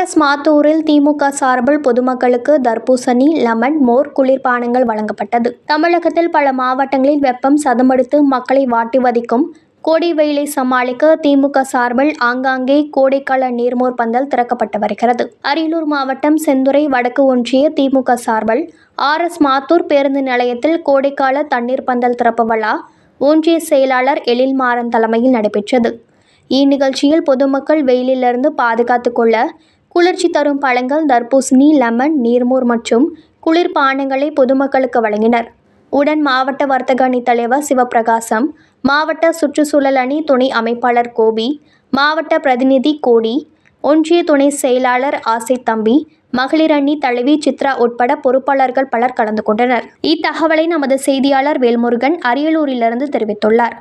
S மாத்தூரில் திமுக சார்பில் பொதுமக்களுக்கு தர்பூசணி லெமன் மோர் குளிர்பானங்கள் வழங்கப்பட்டது. தமிழகத்தில் பல மாவட்டங்களில் வெப்பம் சதமடித்து மக்களை வாட்டி வதிக்கும் கோடை வெயிலை சமாளிக்க திமுக சார்பில் ஆங்காங்கே கோடைக்கால நீர்மோர் பந்தல் திறக்கப்பட்டு வருகிறது. அரியலூர் மாவட்டம் செந்துறை வடக்கு ஒன்றிய திமுக சார்பில் ஆர் எஸ் மாத்தூர் பேருந்து நிலையத்தில் கோடைக்கால தண்ணீர் பந்தல் திறப்பு விழா ஒன்றிய செயலாளர் எழில் மாறன் தலைமையில் நடைபெற்றது. இந்நிகழ்ச்சியில் பொதுமக்கள் வெயிலிலிருந்து பாதுகாத்து கொள்ள குளிர்ச்சி தரும் பழங்கள் தர்பூசணி லெமன் நீர்மோர் மற்றும் குளிர்பானங்களை பொதுமக்களுக்கு வழங்கினர். உடன் மாவட்ட வர்த்தக அணி தலைவர் சிவபிரகாசம் மாவட்ட சுற்றுச்சூழல் அணி துணை அமைப்பாளர் கோபி மாவட்ட பிரதிநிதி கோடி ஒன்றிய துணை செயலாளர் ஆசை தம்பி மகளிர் அணி தலைவி சித்ரா உட்பட பொறுப்பாளர்கள் பலர் கலந்து கொண்டனர். இத்தகவலை நமது செய்தியாளர் வேல்முருகன் அரியலூரிலிருந்து தெரிவித்துள்ளார்.